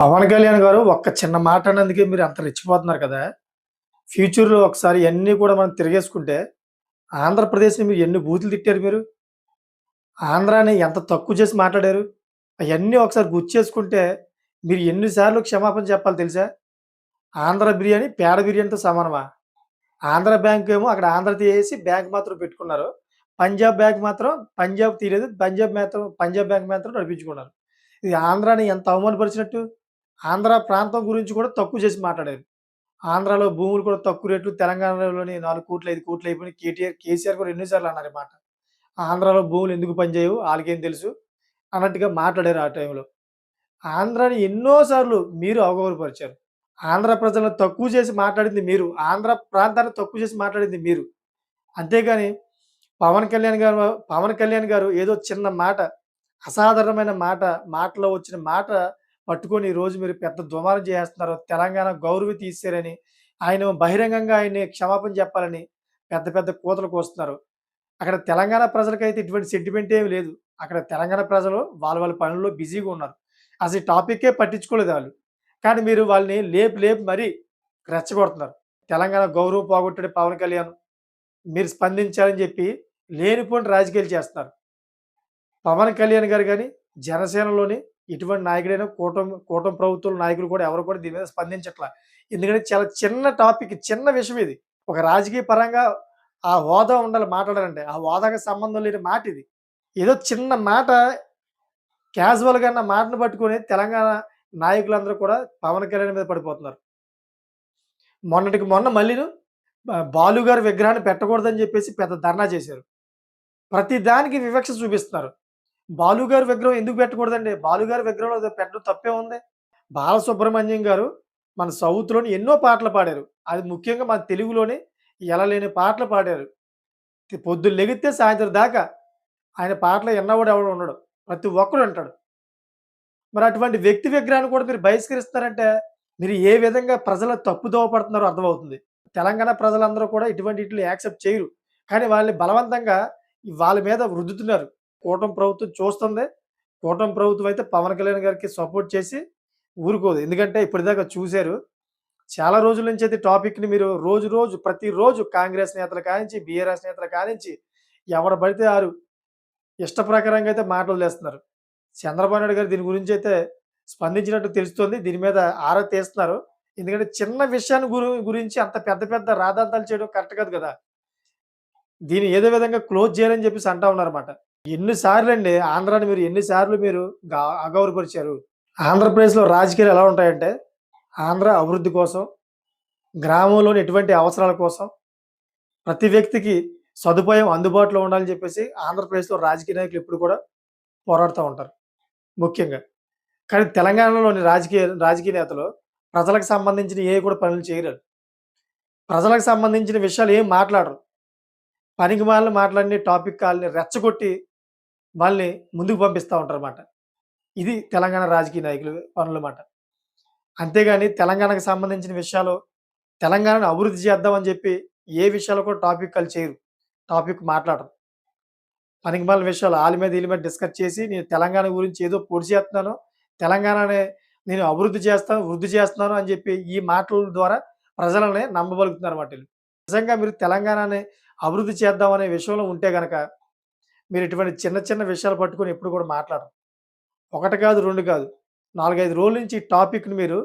పవన్ కళ్యాణ్ గారు ఒక్క చిన్న మాట అన్నందుకే మీరు అంత రెచ్చిపోతున్నారు కదా. ఫ్యూచర్లో ఒకసారి ఇవన్నీ కూడా మనం తిరిగేసుకుంటే ఆంధ్రప్రదేశ్ని మీరు ఎన్ని బూతులు తిట్టారు మీరు? ఆంధ్రాని ఎంత తక్కువ చేసి మాట్లాడారు? అవన్నీ ఒకసారి గుర్తు చేసుకుంటే మీరు ఎన్నిసార్లు క్షమాపణ చెప్పాలి తెలుసా? ఆంధ్ర బిర్యానీ పేడ బిర్యానీతో సమానమా? ఆంధ్ర బ్యాంక్ ఏమో అక్కడ ఆంధ్ర తీసేసి బ్యాంక్ మాత్రం పెట్టుకున్నారు. పంజాబ్ బ్యాంక్ మాత్రం పంజాబ్ తీయలేదు. పంజాబ్ మాత్రం పంజాబ్ బ్యాంక్ మాత్రం నడిపించుకున్నారు. ఇది ఆంధ్రాని ఎంత అవమానపరిచినట్టు? ఆంధ్ర ప్రాంతం గురించి కూడా తక్కువ చేసి మాట్లాడారు. ఆంధ్రాలో భూములు కూడా తక్కువ రేట్లు తెలంగాణలోని నాలుగు కోట్లు ఐదు కోట్లు అయిపోయినాయి. కేటీఆర్ కేసీఆర్ కూడా ఎన్నిసార్లు అన్నారు మాట. ఆంధ్రాలో భూములు ఎందుకు పనిచేయవు? వాళ్ళకేం తెలుసు? అన్నట్టుగా మాట్లాడారు ఆ టైంలో. ఆంధ్రాని ఎన్నోసార్లు మీరు అవగౌరవపరిచారు. ఆంధ్ర ప్రజలను తక్కువ చేసి మాట్లాడింది మీరు. ఆంధ్ర ప్రాంతాన్ని తక్కువ చేసి మాట్లాడింది మీరు. అంతేగాని పవన్ కళ్యాణ్ గారు పవన్ కళ్యాణ్ గారు ఏదో చిన్న మాట అసాధారణమైన మాట మాటలో వచ్చిన మాట పట్టుకొని రోజు మీరు పెద్ద దుమారం చేస్తున్నారు. తెలంగాణ గౌరవి తీసారని ఆయన బహిరంగంగా ఆయన్ని క్షమాపణ చెప్పాలని పెద్ద పెద్ద కూతలు కోస్తున్నారు. అక్కడ తెలంగాణ ప్రజలకైతే ఇటువంటి సెంటిమెంట్ ఏమి లేదు. అక్కడ తెలంగాణ ప్రజలు వాళ్ళ వాళ్ళ పనుల్లో బిజీగా ఉన్నారు. అసలు టాపిక్కే పట్టించుకోలేదు వాళ్ళు. కానీ మీరు వాళ్ళని లేపు లేపు మరీ రెచ్చగొడుతున్నారు. తెలంగాణ గౌరవం పోగొట్టాడు పవన్ కళ్యాణ్. మీరు స్పందించాలని చెప్పి లేనిపోని రాజకీయాలు చేస్తున్నారు. పవన్ కళ్యాణ్ గారు కానీ జనసేనలోని ఇటువంటి నాయకుడైన కూటమి కూటమి ప్రభుత్వం నాయకులు కూడా ఎవరు కూడా దీని మీద స్పందించట్లా. ఎందుకంటే చాలా చిన్న టాపిక్ చిన్న విషయం ఇది. ఒక రాజకీయ పరంగా ఆ హోదా ఉండాలి మాట్లాడాలంటే ఆ హోదాకి సంబంధం లేని మాట ఇది. ఏదో చిన్న మాట క్యాజువల్గా అన్న మాటను పట్టుకొని తెలంగాణ నాయకులందరూ కూడా పవన్ కళ్యాణ్ మీద పడిపోతున్నారు. మొన్నటికి మొన్న మళ్ళీను బాలుగారి బాలు గారి విగ్రహాన్ని పెట్టకూడదని చెప్పేసి పెద్ద ధర్నా చేశారు. ప్రతి దానికి వివక్ష చూపిస్తున్నారు. బాలుగారి విగ్రహం ఎందుకు పెట్టకూడదండి? బాలుగారు విగ్రహంలో పెట్టడం తప్పే ఉంది. బాలసుబ్రహ్మణ్యం గారు మన సౌత్లోని ఎన్నో పాటలు పాడారు. అది ముఖ్యంగా మన తెలుగులోని ఎలలేని పాటలు పాడారు. పొద్దున్న లెగితే సాయంత్రం దాకా ఆయన పాటలు ఎన్నవాడు ఎవడు ఉండడు. ప్రతి ఒక్కడు అంటాడు మరి అటువంటి వ్యక్తి విగ్రహాన్ని కూడా మీరు బహిష్కరిస్తారంటే మీరు ఏ విధంగా ప్రజల తప్పుదోవ పడుతున్నారో అర్థమవుతుంది. తెలంగాణ ప్రజలందరూ కూడా ఇటువంటి ఇట్లు యాక్సెప్ట్ చేయరు. కానీ వాళ్ళని బలవంతంగా వాళ్ళ మీద రుద్దుతున్నారు. కూటమి ప్రభుత్వం చూస్తుంది. కూటమి ప్రభుత్వం అయితే పవన్ కళ్యాణ్ గారికి సపోర్ట్ చేసి ఊరుకోదు. ఎందుకంటే ఇప్పటిదాకా చూశారు. చాలా రోజుల నుంచి అయితే టాపిక్ని మీరు రోజు రోజు ప్రతిరోజు కాంగ్రెస్ నేతలు కానించి బీఆర్ఎస్ నేతలు కానించి ఎవరు పడితే వారు ఇష్ట ప్రకారంగా అయితే మాటలు వేస్తున్నారు చంద్రబాబు నాయుడు గారు దీని గురించి అయితే స్పందించినట్టు తెలుస్తుంది. దీని మీద ఆరా తీస్తున్నారు. ఎందుకంటే చిన్న విషయాన్ని గురించి అంత పెద్ద పెద్ద రాధాంతాలు చేయడం కరెక్ట్ కాదు కదా. దీన్ని ఏదో విధంగా క్లోజ్ చేయాలని చెప్పేసి అంటా ఉన్నారన్నమాట. ఎన్నిసార్లు అండి ఆంధ్రాని మీరు ఎన్నిసార్లు మీరు గా- అగౌరవపరిచారు? ఆంధ్రప్రదేశ్లో రాజకీయాలు ఎలా ఉంటాయంటే ఆంధ్ర అభివృద్ధి కోసం గ్రామంలోని ఎటువంటి అవసరాల కోసం ప్రతి వ్యక్తికి సదుపాయం అందుబాటులో ఉండాలని చెప్పేసి ఆంధ్రప్రదేశ్లో రాజకీయ నాయకులు ఎప్పుడు కూడా పోరాడుతూ ఉంటారు. ముఖ్యంగా. కానీ తెలంగాణలోని రాజకీయ రాజకీయ నేతలు ప్రజలకు సంబంధించిన ఏ కూడా పనులు చేయరు ప్రజలకు సంబంధించిన విషయాలు ఏం మాట్లాడరు. పనికి మాలను మాట్లాడిన టాపిక్ కాల్ని రెచ్చగొట్టి వాళ్ళని ముందుకు పంపిస్తూ ఉంటారు అన్నమాట ఇది తెలంగాణ రాజకీయ నాయకులు పనులన్నమాట అంతేగాని తెలంగాణకు సంబంధించిన విషయాలు తెలంగాణను అభివృద్ధి చేద్దామని చెప్పి ఏ విషయాలు కూడా టాపిక్ కలిసి చేయరు. టాపిక్ మాట్లాడరు. పనికి మళ్ళీ విషయాలు వాళ్ళ మీద వీళ్ళ మీద డిస్కస్ చేసి నేను తెలంగాణ గురించి ఏదో పొడి చేస్తున్నాను తెలంగాణనే నేను అభివృద్ధి చేస్తాను వృద్ధి చేస్తున్నాను అని చెప్పి ఈ మాటల ద్వారా ప్రజలని నమ్మబలుగుతున్నారు అన్నమాట వీళ్ళు. నిజంగా మీరు తెలంగాణని అభివృద్ధి చేద్దామనే విషయంలో ఉంటే కనుక మీరు ఇటువంటి చిన్న చిన్న విషయాలు పట్టుకొని ఎప్పుడు కూడా మాట్లాడరు. ఒకటి కాదు రెండు కాదు. నాలుగైదు రోజుల నుంచి ఈ టాపిక్ని మీరు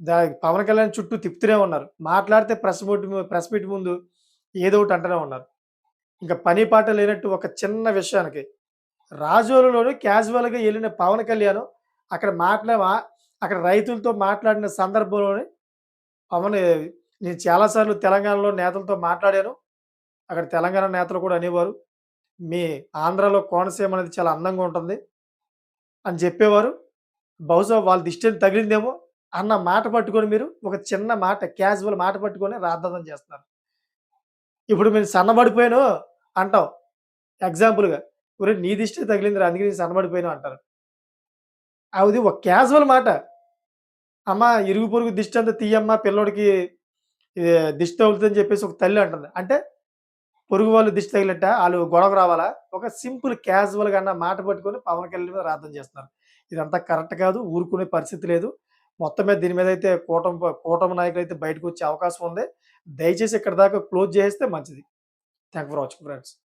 దా పవన్ కళ్యాణ్ చుట్టూ తిప్పుతూనే ఉన్నారు. మాట్లాడితే ప్రెస్ మీట్ ప్రెస్ మీట్ ముందు ఏదో ఒకటి అంటూనే ఉన్నారు. ఇంకా పని పాట లేనట్టు ఒక చిన్న విషయానికి రాజోలులోనూ క్యాజువల్గా వెళ్ళిన పవన్ కళ్యాణ్ అక్కడ మాట్లా అక్కడ రైతులతో మాట్లాడిన సందర్భంలోనే పవన్ నేను చాలాసార్లు తెలంగాణలో నేతలతో మాట్లాడాను. అక్కడ తెలంగాణ నేతలు కూడా అనేవారు. మీ ఆంధ్రాలో కోనసీమ అనేది చాలా అందంగా ఉంటుంది అని చెప్పేవారు. బహుశా వాళ్ళ దిష్టిని తగిలిందేమో అన్న మాట పట్టుకొని మీరు ఒక చిన్న మాట క్యాజువల్ మాట పట్టుకొని రాద్దాం చేస్తున్నారు ఇప్పుడు మీరు సన్నబడిపోయాను అంటాం ఎగ్జాంపుల్గా ఒరే నీ దిష్టి తగిలింది అందుకే నేను సన్నబడిపోయాను అంటారు. అది ఒక క్యాజువల్ మాట. అమ్మ ఇరుగు పొరుగు దిష్టి అంతా తీయమ్మ పిల్లోడికి దిష్టి తగులుతుందని చెప్పేసి ఒక తల్లి అంటుంది. అంటే పొరుగు వాళ్ళు దిష్టి తగిలట వాళ్ళు గొడవ రావాలా ఒక సింపుల్ క్యాజువల్గా అన్న మాట పట్టుకొని పవన్ కళ్యాణ్ మీద రాధం చేస్తున్నారు ఇదంతా కరెక్ట్ కాదు. ఊరుకునే పరిస్థితి లేదు. మొత్తం మీద దీని మీదైతే కూటమి కూటమి నాయకులు అయితే నాయకులైతే బయటకొచ్చే అవకాశం ఉంది. దయచేసి ఇక్కడి దాకా క్లోజ్ చేసేస్తే మంచిది. Thank for watching friends.